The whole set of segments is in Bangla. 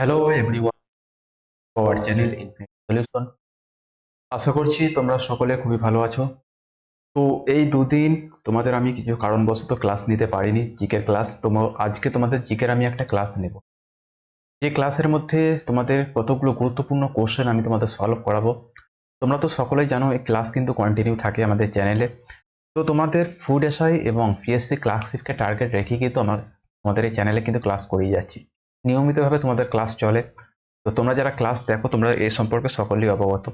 Hello everyone channel infinite solution আশা করছি তোমরা সকলে খুবই ভালো আছো। তো এই দুদিন তোমাদের আমি কিছু কারণবশত ক্লাস নিতে পারিনি। জিকের ক্লাস তোমার আজকে তোমাদের জিকের আমি একটা ক্লাস নেব। যে ক্লাসের মধ্যে তোমাদের কতগুলো গুরুত্বপূর্ণ কোশ্চেন আমি তোমাদের সলভ করাবো। তোমরা তো সকলেই জানো এই ক্লাস কিন্তু কন্টিনিউ থাকে আমাদের চ্যানেলে তো তোমাদের ফুড এসআই এবং পিএসসি ক্লার্কশিপকে টার্গেট রেখে কিন্তু আমার তোমাদের এই চ্যানেলে কিন্তু ক্লাস করিয়ে যাচ্ছি। নিয়মিতভাবে তোমাদের ক্লাস চলে। তো তোমরা যারা ক্লাস দেখো, তোমরা এই সম্পর্কে সকলেই অবগত।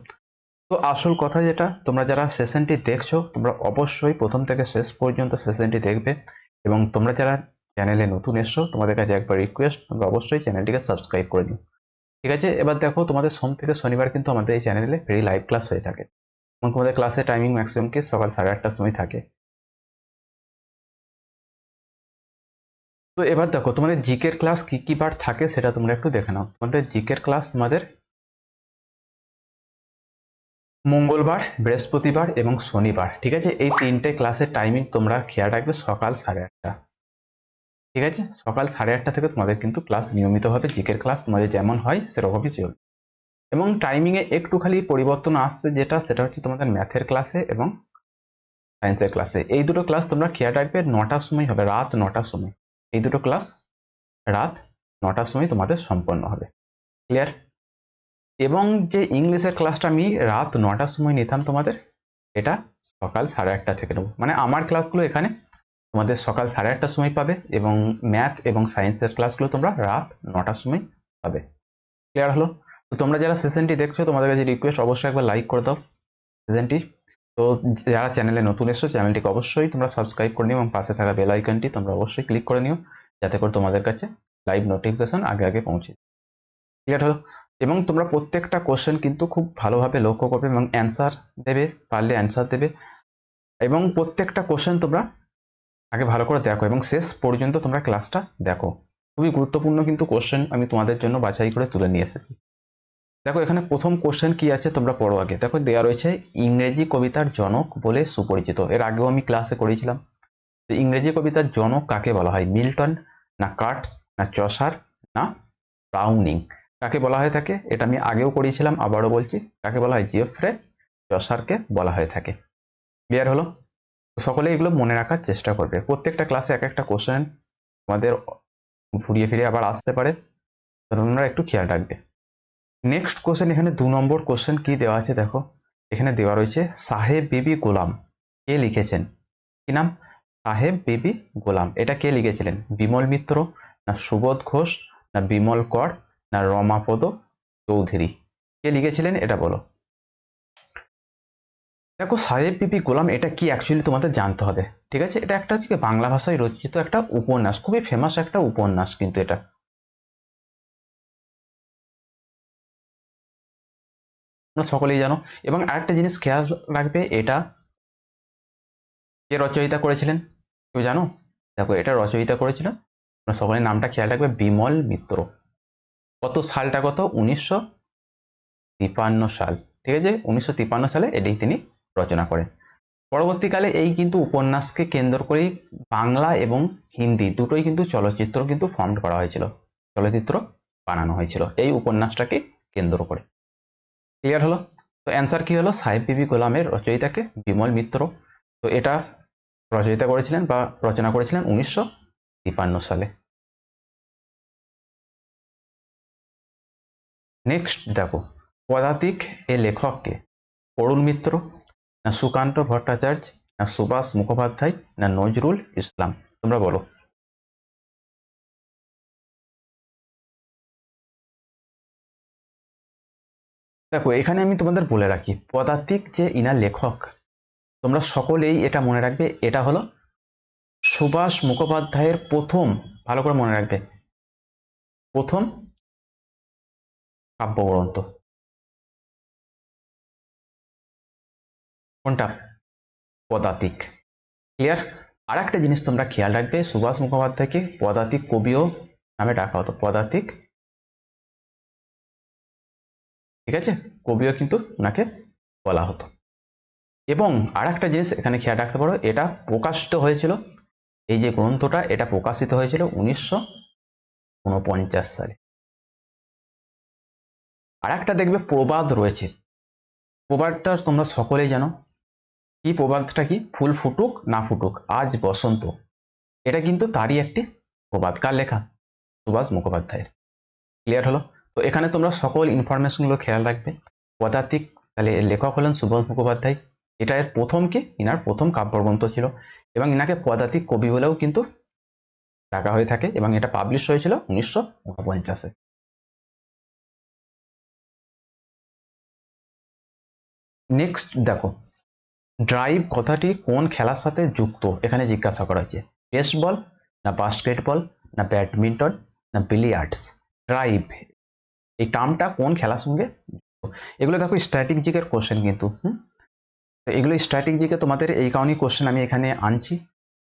তো আসল কথা যেটা, তোমরা যারা সেশনটি দেখছ, তোমরা অবশ্যই প্রথম থেকে শেষ পর্যন্ত সেশনটি দেখবে এবং তোমরা যারা চ্যানেলে নতুন এসছো, তোমাদের কাছে একবার রিকোয়েস্ট তোমরা অবশ্যই চ্যানেলটিকে সাবস্ক্রাইব করে দিও ঠিক আছে? এবার দেখো, তোমাদের সোম থেকে শনিবার কিন্তু আমাদের এই চ্যানেলে ফ্রি লাইভ ক্লাস হয়ে থাকে। এবং তোমাদের ক্লাসের টাইমিং ম্যাক্সিমাম কি? সকাল সাড়ে আটটার সময় থাকে। তো এবার দেখো, তোমাদের জিকের ক্লাস কি কি বার থাকে সেটা তোমরা একটু দেখে নাও। তোমাদের জিকের ক্লাস তোমাদের মঙ্গলবার, বৃহস্পতিবার এবং শনিবার, ঠিক আছে? এই তিনটে ক্লাসের টাইমিং তোমরা খেয়াল রাখবে সকাল সাড়ে আটটা। ঠিক আছে? সকাল সাড়ে আটটা থেকে তোমাদের কিন্তু ক্লাস নিয়মিতভাবে জিকের ক্লাস তোমাদের যেমন হয়, সেরকমই চলবে। এবং টাইমিংয়ে একটু খালি পরিবর্তন আসছে যেটা, সেটা হচ্ছে তোমাদের ম্যাথের ক্লাসে এবং সায়েন্সের ক্লাসে এই দুটো ক্লাস তোমরা খেয়াল রাখবে নটার সময় হবে, রাত নটার সময়। এই দুটো ক্লাস রাত নটার সময় তোমাদের সম্পন্ন হবে। ক্লিয়ার এবং যে ইংলিশের ক্লাসটা আমি রাত নটার সময় নিতাম তোমাদের, এটা সকাল সাড়ে আটটা থেকে নেব। মানে আমার ক্লাসগুলো এখানে তোমাদের সকাল সাড়ে আটটার সময় পাবে এবং ম্যাথ এবং সায়েন্সের ক্লাসগুলো তোমরা রাত নটার সময় পাবে। ক্লিয়ার হলো? তো তোমরা যারা সেশনটি দেখছ, তোমাদের কাছে রিকোয়েস্ট অবশ্যই একবার লাইক করে দাও। সেশনটি তো যারা চ্যানেলে নতুন এসছো, চ্যানেলটিকে অবশ্যই তোমরা সাবস্ক্রাইব করে নিও এবং পাশে থাকা বেল আইকনটি তোমরা অবশ্যই ক্লিক করে নিও, যাতে করে তোমাদের কাছে লাইভ নোটিফিকেশন আগে আগে পৌঁছে ক্লিয়ার হলো? এবং তোমরা প্রত্যেকটা কোশ্চেন কিন্তু খুব ভালোভাবে লক্ষ্য করবে এবং অ্যান্সার দেবে, পারলে অ্যান্সার দেবে। এবং প্রত্যেকটা কোশ্চেন তোমরা আগে ভালো করে দেখো এবং শেষ পর্যন্ত তোমরা ক্লাসটা দেখো। খুবই গুরুত্বপূর্ণ কিন্তু কোশ্চেন আমি তোমাদের জন্য বাছাই করে তুলে নিয়ে এসেছি। দেখো, এখানে প্রথম কোশ্চেন কি আছে তোমরা পড়ো আগে। দেখো দেওয়া রয়েছে, ইংরেজি কবিতার জনক বলে সুপরিচিত। এর আগেও আমি ক্লাসে করেছিলাম তো ইংরেজি কবিতার জনক কাকে বলা হয়? মিল্টন, না কার্টস, না চসার না ব্রাউনিং? কাকে বলা হয়ে থাকে? এটা আমি আগেও করিয়েছিলাম, আবারও বলছি, কাকে বলা হয়? জিওফ্রে চসারকে বলা হয়ে থাকে। ক্লিয়ার হলো? সকলে এগুলো মনে রাখার চেষ্টা করবে। প্রত্যেকটা ক্লাসে এক একটা কোশ্চেন আমাদের ঘুরিয়ে ফিরে আবার আসতে পারে। তোমরা একটু খেয়াল রাখবে। নেক্সট কোশ্চেন এখানে দু নম্বর কোশ্চেন কি দেওয়া আছে দেখো। এখানে দেওয়া রয়েছে, সাহেব বিবি গোলাম। কে লিখেছেন? কি নাম? সাহেব বিবি গোলাম। এটা কে লিখেছিলেন? বিমল মিত্র, না সুবোধ ঘোষ, না বিমল কর, না রমাপদ চৌধুরী? কে লিখেছিলেন? এটা বলো। দেখো, সাহেব বিবি গোলাম, এটা কি অ্যাকচুয়ালি তোমাদের জানতে হবে। ঠিক আছে? এটা একটা হচ্ছে বাংলা ভাষায় রচিত একটা উপন্যাস, খুবই ফেমাস একটা উপন্যাস কিন্তু এটা। সকলেই জানো। এবং আরেকটা জিনিস খেয়াল রাখবে, এটা কে রচয়িতা করেছিলেন? কেউ জানো? দেখো, এটা রচয়িতা করেছিল। সকলের নামটা খেয়াল রাখবে, বিমল মিত্র। কত সালটা কত? উনিশশো তিপান্ন সাল। ঠিক আছে? উনিশশো তিপান্ন সালে এটি তিনি রচনা করেন। পরবর্তীকালে এই কিন্তু উপন্যাসকে কেন্দ্র করেই বাংলা এবং হিন্দি দুটোই কিন্তু চলচ্চিত্র কিন্তু ফর্ম করা হয়েছিল। চলচ্চিত্র বানানো হয়েছিল। এই উপন্যাসটাকে কেন্দ্র করে। ক্লিয়ার হলো? তো অ্যান্সার কি হলো? সাহেব বিবি গোলামের রচয়িতাকে বিমল মিত্র। তো এটা রচয়িতা করেছিলেন বা রচনা করেছিলেন উনিশশো সালে। নেক্সট দেখো, পদাতিক এ লেখককে অরুণ মিত্র, না সুকান্ত ভট্টাচার্য, না সুভাষ মুখোপাধ্যায়, না নজরুল ইসলাম। তোমরা বলো। দেখো, এখানে আমি তোমাদের বলে রাখি, পদাতিক যে ইনার লেখক, তোমরা সকলেই এটা মনে রাখবে, এটা হলো সুভাষ মুখোপাধ্যায়ের প্রথম, ভালো করে মনে রাখবে, প্রথম কাব্যগ্রন্থ। কোনটা? পদাতিক। ক্লিয়ার আর একটা জিনিস তোমরা খেয়াল রাখবে, সুভাষ মুখোপাধ্যায়কে পদাতিক কবিও নামে ডাকা হতো, পদাতিক ঠিক আছে? কবিও কিন্তু ওনাকে বলা হতো। এবং আর একটা জিনিস এখানে খেয়াল রাখতে পারো, এটা প্রকাশিত হয়েছিল, এই যে গ্রন্থটা, এটা প্রকাশিত হয়েছিল উনিশশো উনপঞ্চাশ সালে। আর একটা দেখবে প্রবাদ রয়েছে। প্রবাদটা তোমরা সকলেই জানো। কি প্রবাদটা কি? ফুল ফুটুক, না ফুটুক, আজ বসন্ত। এটা কিন্তু তারই একটি প্রবাদ। কার লেখা? সুভাষ মুখোপাধ্যায়ের। ক্লিয়ার হলো? তো এখানে তোমরা সকল ইনফরমেশনগুলো খেয়াল রাখবে। পদাতিক, তাহলে এর লেখক হলেন সুভাষ মুখোপাধ্যায়। এটা এর প্রথম কি? ইনার প্রথম কাব্যগ্রন্থ ছিল এবং ইনাকে পদাতিক কবি বলেও কিন্তু ডাকা হয়ে থাকে এবং এটা পাবলিশ হয়েছিল উনিশশো উনপঞ্চাশে। নেক্সট দেখো ড্রাইভ কথাটি কোন খেলার সাথে যুক্ত? এখানে জিজ্ঞাসা করা হয়েছে বেসবল না বাস্কেটবল না ব্যাডমিন্টন না বিলিয়ার্ডস ড্রাইভ এই টার্মটা কোন খেলার সঙ্গে? এগুলো দেখো স্ট্র্যাটেজিকের কোশ্চেন কিন্তু, হুম? তো এগুলো স্ট্র্যাটেজিকে তোমাদের এই কারণেই কোশ্চেন আমি এখানে আনছি।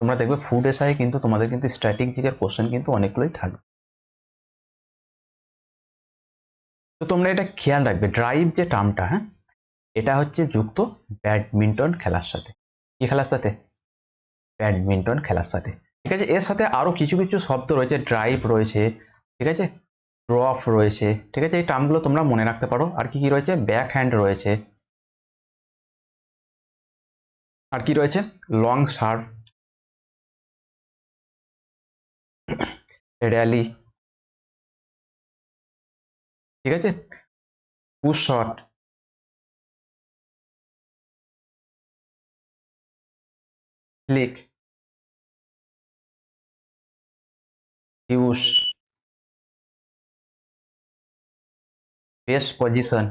তোমরা দেখবে ফুড এসআই কিন্তু তোমাদের কিন্তু স্ট্র্যাটেজিকের কোশ্চেন কিন্তু অনেকগুলোই থাকবে। তো তোমরা এটা খেয়াল রাখবে ড্রাইভ যে টার্মটা হ্যাঁ? এটা হচ্ছে যুক্ত ব্যাডমিন্টন খেলার সাথে। কি খেলার সাথে? ব্যাডমিন্টন খেলার সাথে। ঠিক আছে? এর সাথে আরও কিছু কিছু শব্দ রয়েছে ড্রাইভ রয়েছে, ঠিক আছে? ড্রপ রয়েছে, ঠিক আছে? এই টার্মগুলো তোমরা মনে রাখতে পারো। আর কি কি রয়েছে? ব্যাক হ্যান্ড রয়েছে। আর কি রয়েছে? লং সার্ভ র্যালি ঠিক আছে? Push shot flick use best position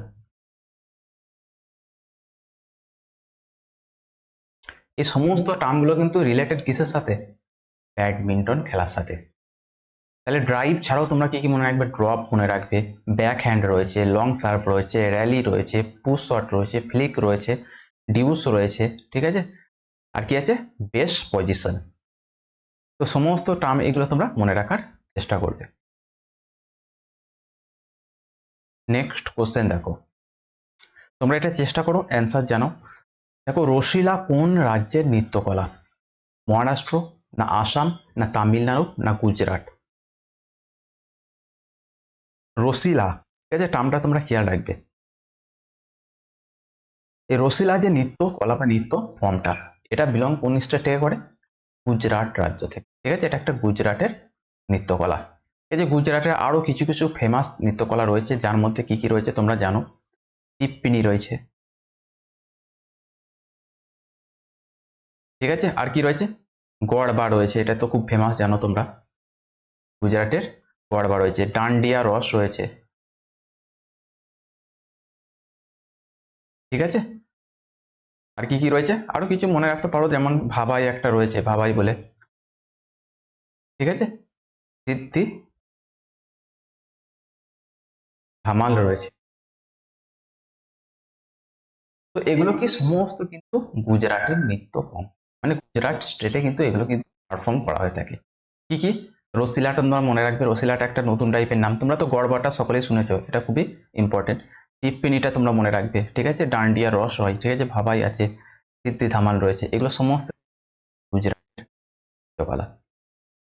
এই সমস্ত টার্মগুলো কিন্তু রিলেটেড কিসের সাথে? ব্যাডমিন্টন খেলার সাথে। তাহলে ড্রাইভ ছাড়াও তোমরা কি কি মনে রাখবে? ড্রপ মনে রাখবে। ব্যাক হ্যান্ড রয়েছে লং সার্ভ রয়েছে র্যালি রয়েছে পুশ শট রয়েছে ফ্লিক রয়েছে ডিউস রয়েছে, ঠিক আছে? আর কি আছে? বেস্ট পজিশন তো সমস্ত টার্ম এগুলো তোমরা মনে রাখার চেষ্টা করবে। নেক্সট কোশ্চেন দেখো। তোমরা এটা চেষ্টা করো অ্যান্সার জানো দেখো রশিলা কোন রাজ্যের নৃত্যকলা? মহারাষ্ট্র, না আসাম, না তামিলনাড়ু, না গুজরাট? রসিলা। ঠিক আছে টার্মটা তোমরা খেয়াল রাখবে। এই রসিলা যে নৃত্য, কলা বা নৃত্য ফর্মটা এটা বিলং কোন স্টেট থেকে করে? গুজরাট রাজ্য থেকে। ঠিক আছে, এটা একটা গুজরাটের নৃত্যকলা। এই যে গুজরাটের আরও কিছু কিছু ফেমাস নৃত্যকলা রয়েছে, যার মধ্যে কি কি রয়েছে তোমরা জানো? টিপ্পিনি রয়েছে। ঠিক আছে? আর কি রয়েছে? গড়বা রয়েছে, এটা তো খুব ফেমাস জানো তোমরা। গুজরাটের গড়বা রয়েছে, ডান্ডিয়া রস রয়েছে। ঠিক আছে? আর কি কি রয়েছে? আরও কিছু মনে রাখতে পারো, যেমন ভাবাই একটা রয়েছে, ভাবাই বলে। ঠিক আছে? সিদ্ধি ধামাল রয়েছে। তো এগুলো কি সমস্ত কিন্তু গুজরাটের নৃত্য ফর্ম মানে গুজরাট স্টেটে কিন্তু এগুলো কিন্তু পারফর্ম করা হয়ে থাকে। কি কি? রসিলাটা তোমরা মনে রাখবে, রসিলাটা একটা নতুন টাইপের নাম। তোমরা তো গড়বাটা সকলেই শুনেছো, এটা খুবই ইম্পর্টেন্ট টিপ্পিনিটা তোমরা মনে রাখবে, ঠিক আছে? ডান্ডিয়া রস হয়, ঠিক আছে? ভাবাই আছে সিদ্ধি ধামাল রয়েছে, এগুলো সমস্ত গুজরাট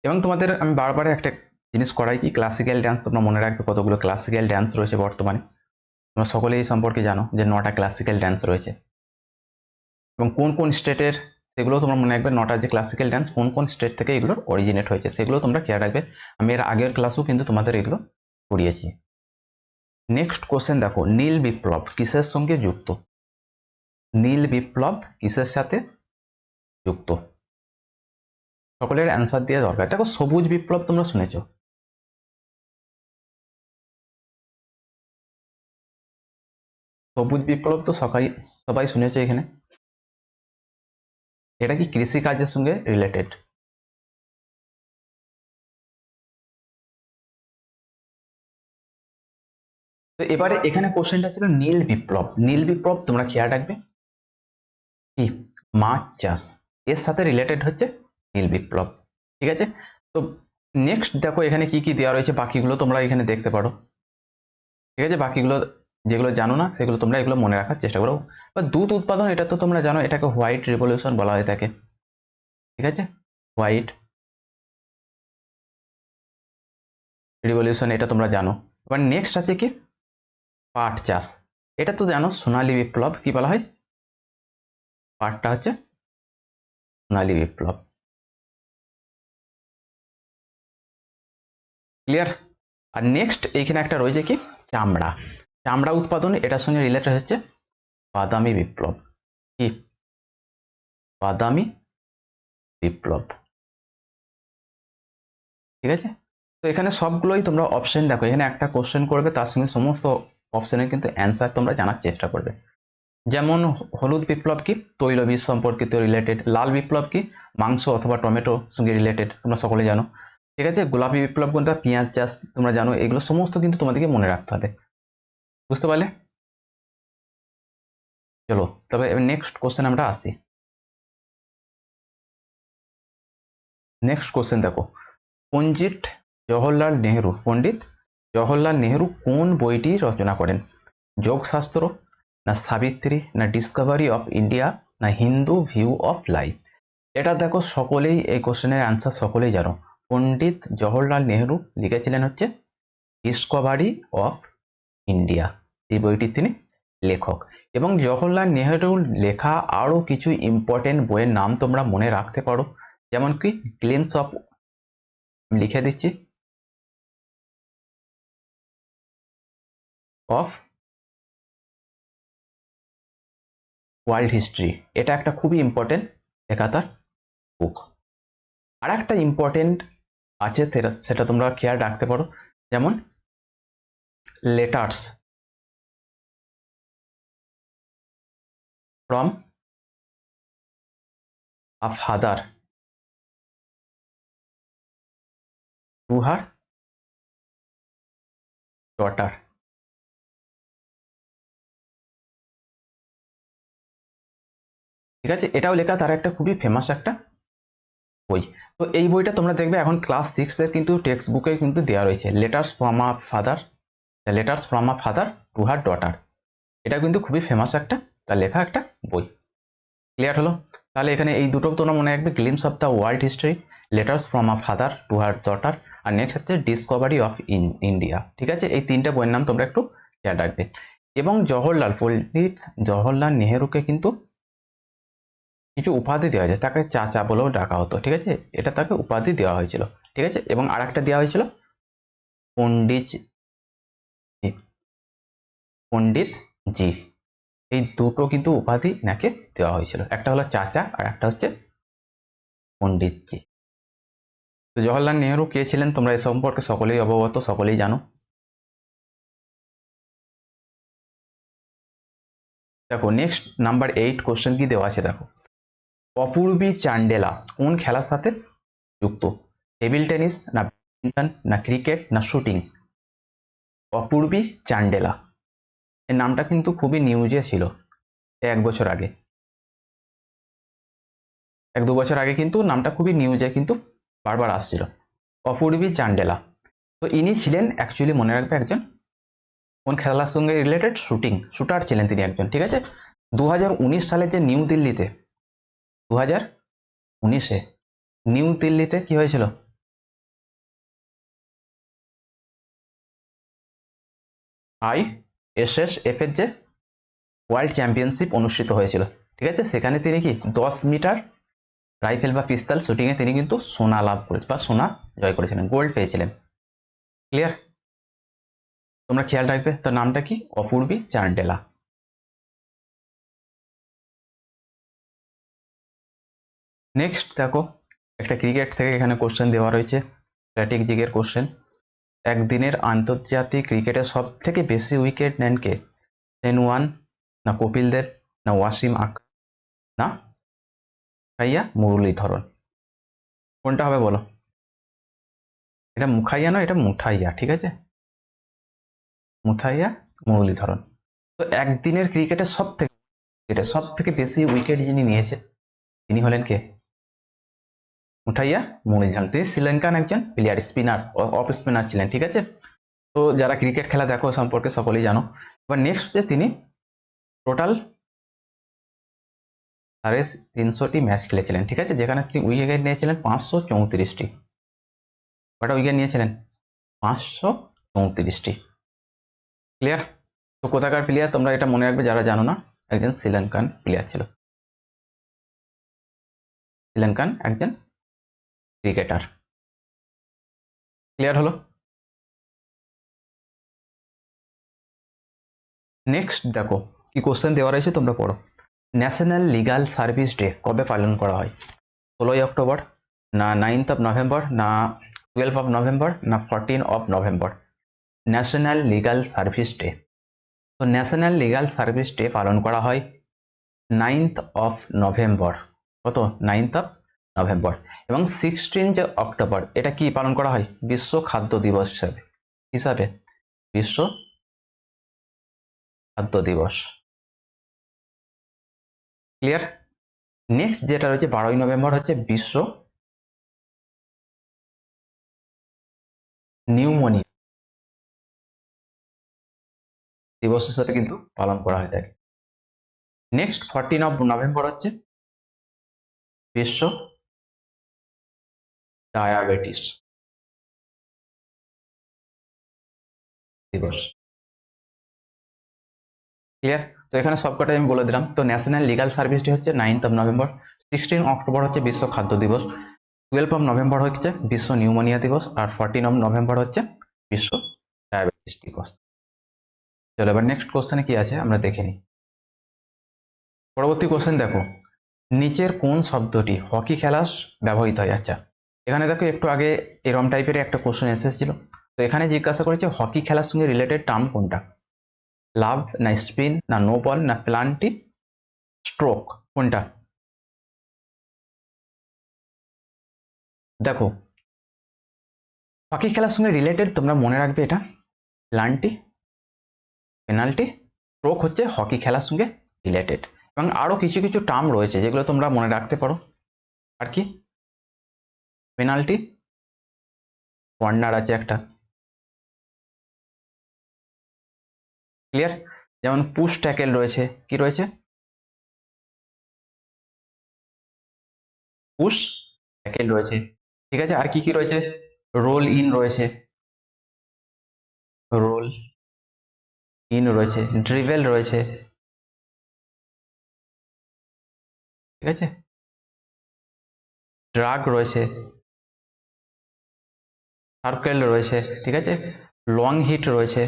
এবং তোমাদের আমি বারবার একটা জিনিস করাই কি ক্লাসিক্যাল ডান্স তোমরা মনে রাখবে কতগুলো ক্লাসিক্যাল ডান্স রয়েছে বর্তমানে। তোমরা সকলেই এই সম্পর্কে জানো যে নটা ক্লাসিক্যাল ডান্স রয়েছে। এবং কোন কোন স্টেটের সেগুলো তোমরা মনে রাখবে, নটা যে ক্লাসিক্যাল ডান্স কোন কোন স্টেট থেকে এগুলোর অরিজিনেট হয়েছে, সেগুলো তোমরা খেয়াল রাখবে। আমি এর আগের ক্লাসেও কিন্তু তোমাদের এগুলো করিয়েছি। নেক্সট কোশ্চেন দেখো, নীল বিপ্লব কিসের সঙ্গে যুক্ত? নীল বিপ্লব কিসের সাথে যুক্ত? সকলের অ্যান্সার দিয়ে দরকার। দেখো, সবুজ বিপ্লব তোমরা শুনেছো। সবুজ বিপ্লব তো সবাই সবাই শুনেছে এখানে। এটা কি কৃষি কাজের সঙ্গে রিলেটেড তো এবারে এখানে কোশ্চেনটা ছিল নীল বিপ্লব। নীল বিপ্লব, তোমরা খেয়াল রাখবে। কি? মাছ চাষ। এর সাথে রিলেটেড হচ্ছে নীল বিপ্লব। ঠিক আছে? তো নেক্সট দেখো এখানে কি কি দেওয়া রয়েছে, বাকিগুলো তোমরা এখানে দেখতে পারো। ঠিক আছে? বাকিগুলো যেগুলো জানো না, সেগুলো তোমরা এগুলো মনে রাখার চেষ্টা করো। বা দুধ উৎপাদন, এটা তো তোমরা জানো, এটাকে হোয়াইট রেভলিউশন বলা হয়ে থাকে। ঠিক আছে? হোয়াইট রিভলিউশন এটা তোমরা জানো। এবার নেক্সট আছে কি? পাট চাষ। এটা তো জানো, সোনালী বিপ্লব, কি বলা হয়? পাটটা হচ্ছে সোনালী বিপ্লব। ক্লিয়ার আর নেক্সট এইখানে একটা রয়েছে কি? চামড়া। চামড়া উৎপাদন, এটার সঙ্গে রিলেটেড হচ্ছে বাদামি বিপ্লব। কি? বাদামি বিপ্লব। ঠিক আছে? তো এখানে সবগুলোই তোমরা অপশন দেখো। এখানে একটা কোশ্চেন করবে, তার সঙ্গে সমস্ত অপশনের কিন্তু অ্যান্সার তোমরা জানার চেষ্টা করবে। যেমন হলুদ বিপ্লব কি? তৈলবীজ সম্পর্কিত রিলেটেড লাল বিপ্লব কি? মাংস অথবা টমেটো সঙ্গে রিলেটেড তোমরা সকলে জানো। ঠিক আছে? গোলাপি বিপ্লব কোনটা? পেঁয়াজ, চাষ তোমরা জানো। এগুলো সমস্ত কিন্তু তোমাদেরকে মনে রাখতে হবে। বুঝতে পারলে? চলো, তবে নেক্সট কোশ্চেন আমরা আসি। নেক্সট কোশ্চেন দেখো। পণ্ডিত জওহরলাল নেহেরু, পণ্ডিত জওহরলাল নেহেরু কোন বইটি রচনা করেন? যোগশাস্ত্র, না সাবিত্রী, না ডিসকভারি অফ ইন্ডিয়া না হিন্দু ভিউ অফ লাইফ এটা দেখো সকলেই, এই কোশ্চেনের আনসার সকলেই জানো। পণ্ডিত জওহরলাল নেহেরু লিখেছিলেন হচ্ছে ডিসকভারি অফ ইন্ডিয়া এই বইটির তিনি লেখক। এবং জওহরলাল নেহেরুর লেখা আরও কিছু ইম্পর্টেন্ট বইয়ের নাম তোমরা মনে রাখতে পারো। যেমন কি গ্লিমস অফ লিখে দিচ্ছি। অফ ওয়ার্ল্ড হিস্ট্রি এটা একটা খুবই ইম্পর্টেন্ট লেখা তার বুক আর একটা ইম্পর্টেন্ট আছে, সেটা- তোমরা খেয়াল রাখতে পারো। যেমন letters from a father to her daughter ঠিক আছে, এটাও লেখা, তার একটা খুবই ফেমাস একটা বই। তো এই বইটা তোমরা দেখবে এখন ক্লাস সিক্স এর কিন্তু টেক্সট বুকে কিন্তু দেওয়া রয়েছে। Letters from a father letters from a father to her daughter এটা কিন্তু খুবই ফেমাস একটা তার লেখা একটা বই। ক্লিয়ার হলো? তাহলে এখানে এই দুটো তোমরা মনে রাখবে glimpses of the world history letters from a father to her daughter R next হচ্ছে ডিসকভারি অফ ইন ইন্ডিয়া ঠিক আছে? এই তিনটা বইয়ের নাম তোমরা একটু খেয়াল রাখবে। এবং জওহরলাল, পণ্ডিত জওহরলাল নেহেরুকে কিন্তু কিছু উপাধি দেওয়া যায় তাকে চাচা বলেও ডাকা হতো। ঠিক আছে? এটা তাকে উপাধি দেওয়া হয়েছিল। ঠিক আছে? এবং আরেকটা দেওয়া হয়েছিল পণ্ডিত পণ্ডিত জি এই দুটো কিন্তু উপাধি নাকে দেওয়া হয়েছিল। একটা হলো চাচা আর একটা হচ্ছে পণ্ডিত জি তো জওহরলাল নেহরু কে ছিলেন? তোমরা এ সম্পর্কে সকলেই অবগত, সকলেই জানো। দেখো নেক্সট নাম্বার এইট কোশ্চেন কি দেওয়া আছে দেখো। অপূর্বী চান্ডেলা কোন খেলার সাথে যুক্ত? টেবিল টেনিস না ব্যাডমিন্টন না ক্রিকেট না শুটিং? অপূর্বী চান্ডেলা। এর নামটা কিন্তু খুবই নিউজে ছিল, এক বছর আগে। এক দু বছর আগে কিন্তু নামটা খুবই নিউজে কিন্তু বারবার আসছিল। অপূর্বী চান্ডেলা। তো ইনি ছিলেন অ্যাকচুয়ালি মনে রাখবে একজন কোন খেলার সঙ্গে রিলেটেড শুটিং শুটার ছিলেন তিনি একজন, ঠিক আছে? দু হাজার উনিশ সালে যে নিউ দিল্লিতে দু হাজার উনিশে নিউ দিল্লিতে কি হয়েছিল? আই এস এস এফ এর যে ওয়ার্ল্ড চ্যাম্পিয়নশিপ অনুষ্ঠিত হয়েছিল, ঠিক আছে? সেখানে তিনি কি? দশ মিটার রাইফেল বা পিস্তল শুটিংয়ে তিনি কিন্তু সোনা লাভ করে, বা সোনা জয় করেছিলেন গোল্ড পেয়েছিলেন। ক্লিয়ার তোমরা খেয়াল রাখবে তার নামটা কি? অপূর্বী চান্ডেলা। নেক্সট দেখো, একটা ক্রিকেট থেকে এখানে কোশ্চেন দেওয়া রয়েছে স্ট্র্যাটেজিকের কোশ্চেন একদিনের আন্তর্জাতিক ক্রিকেটে সব থেকে বেশি উইকেট নেন কে সেন ওয়ান না কপিল দেব, না ওয়াসিম আক, না মুখাইয়া মুরলীধরন। কোনটা হবে বলো? এটা মুখাইয়া নয়, এটা মুঠাইয়া, ঠিক আছে? মুথাইয়া মুরলীধরন। তো একদিনের ক্রিকেটে সব থেকে সব থেকে বেশি উইকেট যিনি নিয়েছেন তিনি হলেন কে? মুঠাইয়া মুরলীধরন তিনি শ্রীলঙ্কান একজন প্লেয়ার স্পিনার অফ স্পিনার ছিলেন, ঠিক আছে? তো যারা ক্রিকেট খেলা দেখো সম্পর্কে সকলেই জানো। এবার নেক্সট যে তিনি টোটাল সাড়ে তিনশোটি ম্যাচ খেলেছিলেন, ঠিক আছে? যেখানে তিনি উইকেট নিয়েছিলেন পাঁচশো চৌত্রিশটি। কটা উইকেট নিয়েছিলেন? পাঁচশো চৌত্রিশটি। ক্লিয়ার তো কোথাকার প্লেয়ার তোমরা এটা মনে রাখবে যারা জানো না, একজন শ্রীলঙ্কান প্লেয়ার ছিল। শ্রীলঙ্কান একজন ক্রিকেটার। ক্লিয়ার হলো? নেক্সট দেখো, কি কোশ্চেন দেওয়া রয়েছে তোমরা পড়ো। ন্যাশনাল লিগাল সার্ভিস ডে কবে পালন করা হয়? ষোলোই অক্টোবর, না নাইনথ অফ নভেম্বর না টুয়েলভ অফ নভেম্বর না fourteen of November national legal service day তো ন্যাশনাল লিগাল সার্ভিস ডে পালন করা হয় নাইনথ অফ নভেম্বর কত? Ninth of November. এবং সিক্সটিন যে অক্টোবর, এটা কি পালন করা হয়? বিশ্ব খাদ্য দিবস হিসাবে। হিসাবে? বিশ্ব খাদ্য দিবস। ক্লিয়ার নেক্সট যেটা রয়েছে, বারোই নভেম্বর হচ্ছে বিশ্ব নিউমোনিয়া দিবস হিসাবে কিন্তু পালন করা হয়ে থাকে। নেক্সট ফর্টিন অফ নভেম্বর হচ্ছে বিশ্ব দিবস ক্লিয়ার তো এখানে সবকটাই আমি বলে দিলাম। তো ন্যাশনাল লিগাল সার্ভিস ডে হচ্ছে ninth of November sixteen October হচ্ছে বিশ্ব খাদ্য দিবস টুয়েলভ অফ নভেম্বর হচ্ছে বিশ্ব নিউমোনিয়া দিবস, আর ফোরটিন অফ নভেম্বর হচ্ছে বিশ্ব ডায়াবেটিস দিবস। চলো এবার নেক্সট কোশ্চেনে কি আছে আমরা দেখে নিই। পরবর্তী কোশ্চেন দেখো। নিচের কোন শব্দটি হকি খেলা ব্যবহৃত হয়? আচ্ছা এখানে দেখো একটু আগে এরম টাইপের একটা কোশ্চেন এসেছিল। তো এখানে জিজ্ঞাসা করেছে, হকি খেলার সঙ্গে রিলেটেড টার্ম কোনটা? লাভ না স্পিন না নো বল না প্লান্টি স্ট্রোক কোনটা? দেখো, হকি খেলার সঙ্গে রিলেটেড তোমরা মনে রাখবে এটা? প্লান্টি পেনাল্টি স্ট্রোক হচ্ছে হকি খেলার সঙ্গে রিলেটেড এবং আরও কিছু কিছু টার্ম রয়েছে যেগুলো তোমরা মনে রাখতে পারো। আর কি? পেনাল্টি? কর্নার আছে একটা। ক্লিয়ার যেমন পুশ ট্যাকেল রয়েছে, কি রয়েছে? পুশ ট্যাকেল রয়েছে। ঠিক আছে? আর কি কি রয়েছে? রোল ইন রয়েছে। রোল ইন রয়েছে। ড্রিভেল রয়েছে। ঠিক আছে? ড্রাগ রয়েছে। সার্কেল রয়েছে, ঠিক আছে? লং হিট রয়েছে।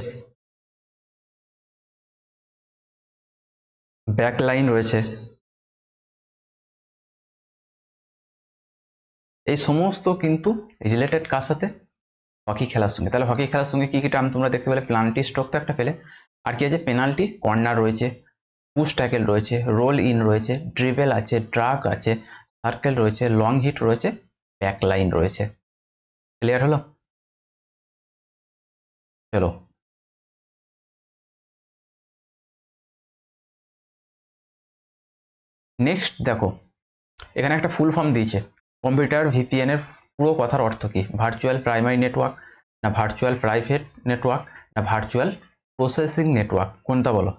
ব্যাক লাইন রয়েছে। এই সমস্ত কিন্তু রিলেটেড কার সাথে? হকি খেলার সঙ্গে। তাহলে হকি খেলার সঙ্গে কি কি টার্ম তোমরা দেখতে পেলে? প্লান্টি স্ট্রোক তো একটা পেলে। আর কি আছে? পেনাল্টি কর্নার রয়েছে পুশ ট্যাকেল রয়েছে রোল ইন রয়েছে ড্রিবেল আছে ড্রাগ আছে সার্কেল রয়েছে লং হিট রয়েছে ব্যাক লাইন রয়েছে। ক্লিয়ার হলো? চলো। নেক্সট দেখো, এখানে একটা ফুল ফর্ম দিয়েছে। কম্পিউটার ভিপিএন এর পুরো কথার অর্থ কি? ভার্চুয়াল প্রাইমারি নেটওয়ার্ক না ভার্চুয়াল প্রাইভেট নেটওয়ার্ক না ভার্চুয়াল প্রসেসিং নেটওয়ার্ক কোনটা বলো?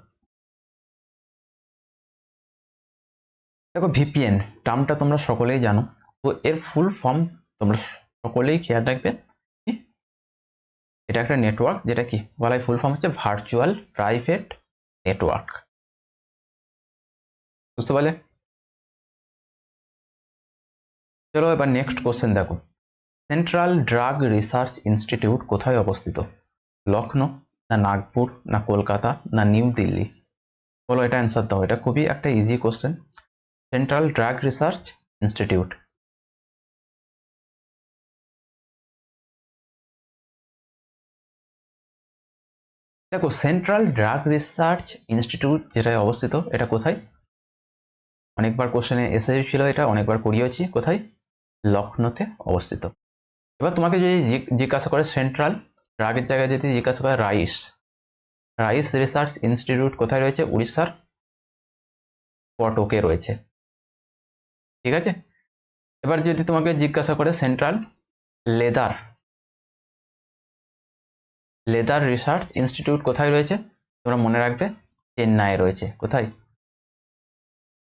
দেখো ভিপিএন টার্মটা তোমরা সকলেই জানো। তো এর ফুল ফর্ম তোমরা সকলেই খেয়াল রাখবে? এটা একটা নেটওয়ার্ক যেটা কি? বলা ফুল ফর্ম হচ্ছে ভার্চুয়াল প্রাইভেট নেটওয়ার্ক বুঝতে পারলে? চলো এবার নেক্সট কোশ্চেন দেখো। সেন্ট্রাল ড্রাগ রিসার্চ ইনস্টিটিউট কোথায় অবস্থিত? লখনৌ না নাগপুর না কলকাতা না নিউ দিল্লি? বলো এটা অ্যান্সার দাও, এটা খুবই একটা easy question central drug research institute দেখো সেন্ট্রাল ড্রাগ রিসার্চ ইনস্টিটিউট যেটা অবস্থিত, এটা কোথায়? অনেকবার কোশ্চেনে এসেছিল এটা, অনেকবার করিয়েছি, কোথায়? লখনৌতে অবস্থিত। এবার তোমাকে যদি জিজ্ঞাসা করে সেন্ট্রাল ড্রাগের জায়গায় যদি জিজ্ঞাসা করে রাইস রাইস রিসার্চ ইনস্টিটিউট কোথায় রয়েছে? উড়িষ্যার কটকে রয়েছে। ঠিক আছে? এবার যদি তোমাকে জিজ্ঞাসা করে central leather leather research institute কোথায় রয়েছে? তোমরা মনে রাখবে, চেন্নাই রয়েছে। কোথায়?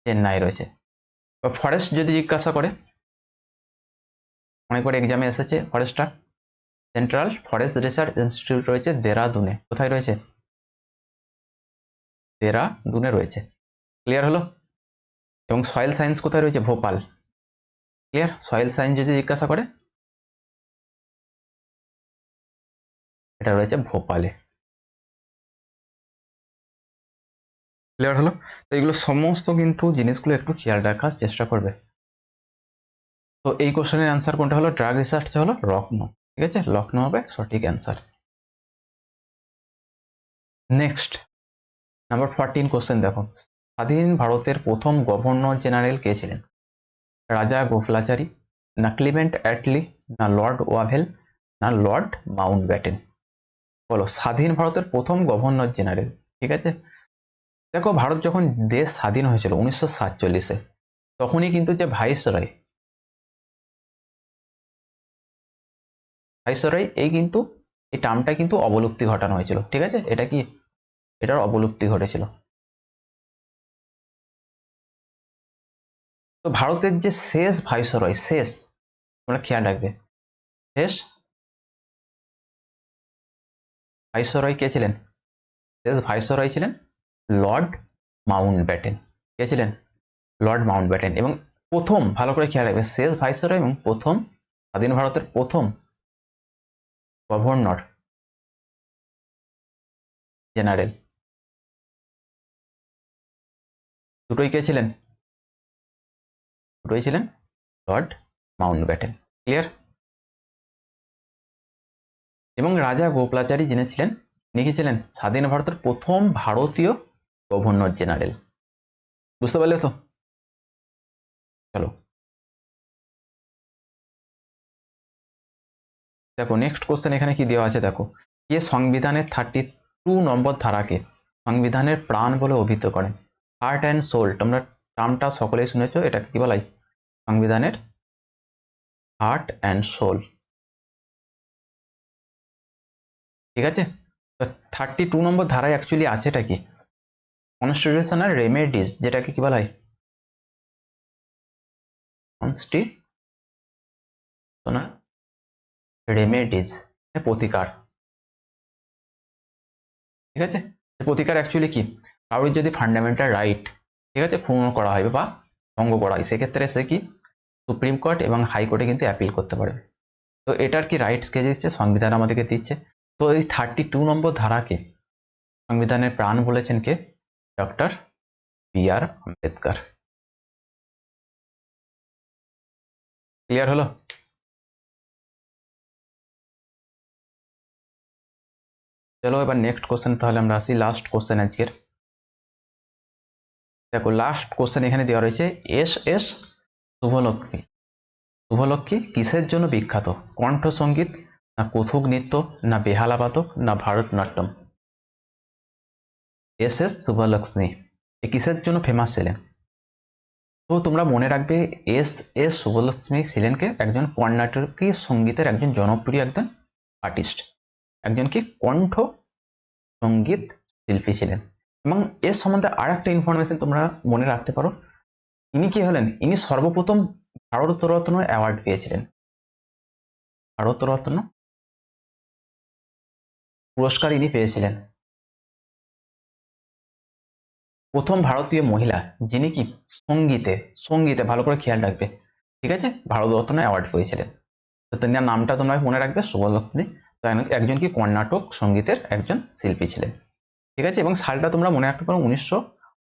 চেন্নাই রয়েছে। বা ফরেস্ট যদি জিজ্ঞাসা করে অনেকবার এক্সামে এসেছে ফরেস্টটা সেন্ট্রাল ফরেস্ট রিসার্চ ইনস্টিটিউট রয়েছে দেরাদুনে। কোথায় রয়েছে? দেরাদুনে রয়েছে। ক্লিয়ার হলো? এবং সয়েল সায়েন্স কোথায় রয়েছে? ভোপাল। ক্লিয়ার সয়েল সায়েন্স যদি জিজ্ঞাসা করে এটা রয়েছে ভোপালে। ক্লিয়ার হলো? তো এগুলো সমস্ত কিন্তু জিনিসগুলো একটু খেয়াল রাখার চেষ্টা করবে। তো এই কোশ্চেনের অ্যান্সার কোনটা হলো? ড্রাগ রিসার্চ হলো লখনৌ ঠিক আছে? লখনৌ হবে সঠিক answer next number fourteen question দেখো। স্বাধীন ভারতের প্রথম গভর্নর জেনারেল কে ছিলেন? রাজা গোফলাচারী, না ক্লিমেন্ট অ্যাটলি, না লর্ড ওয়াভেল, না লর্ড মাউন্ট ব্যাটেন বলো, স্বাধীন ভারতের প্রথম গভর্নর জেনারেল, ঠিক আছে? দেখো, ভারত যখন দেশ স্বাধীন হয়েছিল উনিশশো সাতচল্লিশে, তখনই কিন্তু যে ভাইসরয় ভাইসরয়, এই কিন্তু, এই টার্মটা কিন্তু অবলুপ্তি ঘটানো হয়েছিল, ঠিক আছে? এটা কি, এটার অবলুপ্তি ঘটেছিল। তো ভারতের যে শেষ ভাইসরয়, শেষ, তোমরা খেয়াল রাখবে, শেষ ভাইসরয় কে ছিলেন? শেষ ভাইসরয় ছিলেন লর্ড মাউন্ট ব্যাটেন কে ছিলেন? লর্ড মাউন্ট ব্যাটেন এবং প্রথম, ভালো করে খেয়াল রাখবে, শেষ ভাইসরয় এবং প্রথম, স্বাধীন ভারতের প্রথম গভর্নর জেনারেল। দুটোই কে ছিলেন? দুটোই ছিলেন লর্ড মাউন্ট ব্যাটেন ক্লিয়ার এবং রাজা গোপলাচারী যিনি ছিলেন, তিনি কি ছিলেন স্বাধীন ভারতের প্রথম ভারতীয় গভর্নর জেনারেল। বুঝতে পারলে তো? চলো। দেখো নেক্সট কোশ্চেন এখানে কি দেওয়া আছে দেখো। কে সংবিধানের থার্টি টু নম্বর ধারাকে সংবিধানের প্রাণ বলে অভিহিত করেন? হার্ট অ্যান্ড সোল তোমরা টার্মটা সকলেই শুনেছো এটা কি বলাই? সংবিধানের হার্ট অ্যান্ড সোল ঠিক আছে? তো থার্টি টু নম্বর ধারায় অ্যাকচুয়ালি আছেটা কি? কনস্টিটিউশনাল রেমেডিস যেটাকে কি বলা হয়? রেমেডিস প্রতিকার। ঠিক আছে? প্রতিকার অ্যাকচুয়ালি কি? কারোর যদি ফান্ডামেন্টাল রাইট ঠিক আছে? পূর্ণ করা হয় বা ভঙ্গ করা হয়, সেক্ষেত্রে সে কি? সুপ্রিম কোর্ট এবং হাইকোর্টে কিন্তু অ্যাপিল করতে পারবে। তো এটার কি রাইটস কে দিচ্ছে? সংবিধান আমাদেরকে দিচ্ছে। তো এই থার্টি টু নম্বর ধারাকে সংবিধানের প্রাণ বলেছেন কে? Doctor B R Ambedkar. Clear হলো? চলো এবার নেক্সট কোশ্চেন তাহলে আমরা আসি লাস্ট কোশ্চেন আজকের। দেখো লাস্ট কোশ্চেন এখানে দেওয়া রয়েছে, এস এস শুভলক্ষ্মী। শুভলক্ষ্মী কিসের জন্য বিখ্যাত? কণ্ঠ সংগীত না কথক নৃত্য, না বেহালাবাদক, না ভারতনাট্যম। এস এস শুভলক্ষ্মী, এ কিসের জন্য ফেমাস ছিলেন? তো তোমরা মনে রাখবে, এস এস শুভলক্ষ্মী ছিলেন কে? একজন কর্ণাটকী সঙ্গীতের একজন জনপ্রিয় একজন আর্টিস্ট একজন কি? কণ্ঠ সংগীত শিল্পী ছিলেন। এবং এর সম্বন্ধে আর একটা ইনফরমেশন তোমরা মনে রাখতে পারো, ইনি কি হলেন? ইনি সর্বপ্রথম ভারতরত্ন অ্যাওয়ার্ড পেয়েছিলেন। ভারতরত্ন পুরস্কার ইনি পেয়েছিলেন। প্রথম ভারতীয় মহিলা যিনি কি সঙ্গীতে সঙ্গীতে ভালো করে খেয়াল রাখবে, ঠিক আছে? ভারতরত্ন অ্যাওয়ার্ড পেয়েছিলেন। তো নামটা তোমরা মনে রাখবে শুভলক্ষ্মী তো একজন কি কর্ণাটক সঙ্গীতের একজন শিল্পী ছিলেন, ঠিক আছে? এবং সালটা তোমরা মনে রাখতে পারো, উনিশশো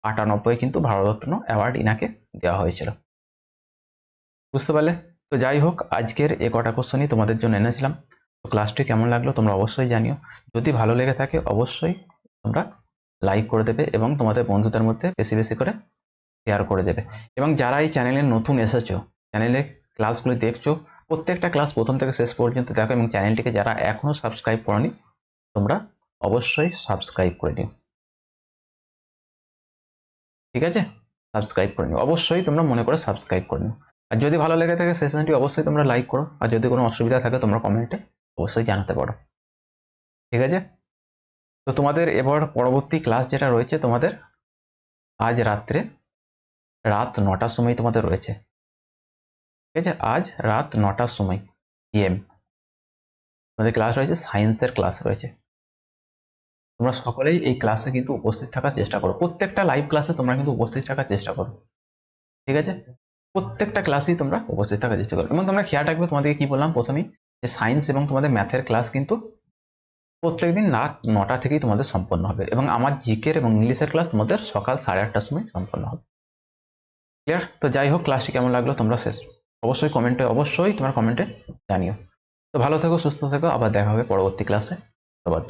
আটানব্বই কিন্তু ভারতরত্ন অ্যাওয়ার্ড ইনাকে দেওয়া হয়েছিল। বুঝতে পারলে? তো যাই হোক, আজকের এ কটা কোশ্চেনই তোমাদের জন্য এনেছিলাম। ক্লাসটি কেমন লাগল তোমরা অবশ্যই জানিও। যদি ভালো লেগে থাকে, অবশ্যই তোমরা লাইক করে দেবে এবং তোমাদের বন্ধুদের মধ্যে বেশি বেশি করে শেয়ার করে দেবে। এবং যারা এই চ্যানেলে নতুন এসেছ চ্যানেলে ক্লাসগুলি দেখছ, প্রত্যেকটা ক্লাস প্রথম থেকে শেষ পর্যন্ত দেখো এবং চ্যানেলটিকে যারা এখনও সাবস্ক্রাইব করনি, তোমরা অবশ্যই সাবস্ক্রাইব করে নিও। ঠিক আছে? সাবস্ক্রাইব করে নিও। অবশ্যই তোমরা মনে করে সাবস্ক্রাইব করে নিও। আর যদি ভালো লেগে থাকে সেশনটি অবশ্যই তোমরা লাইক করো। আর যদি কোনো অসুবিধা থাকে, তোমরা কমেন্টে অবশ্যই জানাতে পারো। ঠিক আছে? তো তোমাদের এবার পরবর্তী ক্লাস যেটা রয়েছে তোমাদের আজ রাত্রে রাত নটার সময় তোমাদের রয়েছে। ঠিক আছে? আজ রাত নটার সময় পিএম তোমাদের ক্লাস রয়েছে সায়েন্সের ক্লাস রয়েছে। তোমরা সকলেই এই ক্লাসে কিন্তু উপস্থিত থাকার চেষ্টা করো। প্রত্যেকটা লাইভ ক্লাসে তোমরা কিন্তু উপস্থিত থাকার চেষ্টা করো। ঠিক আছে? প্রত্যেকটা ক্লাসেই তোমরা উপস্থিত থাকার চেষ্টা করো। এবং তোমরা খেয়াল রাখবে তোমাদেরকে কি বললাম প্রথমেই? যে সায়েন্স এবং তোমাদের ম্যাথের ক্লাস কিন্তু প্রত্যেকদিন রাত নটা থেকেই তোমাদের সম্পন্ন হবে এবং আমার জিকের এবং ইংলিশের ক্লাস তোমাদের সকাল সাড়ে আটটার সময় সম্পন্ন হবে। ক্লিয়ার তো যাই হোক ক্লাসটি কেমন লাগল তোমরা শেষ অবশ্যই কমেন্টে অবশ্যই তোমার কমেন্টে জানিও। তো ভালো থেকো, সুস্থ থেকো, আবার দেখা হবে পরবর্তী ক্লাসে ধন্যবাদ।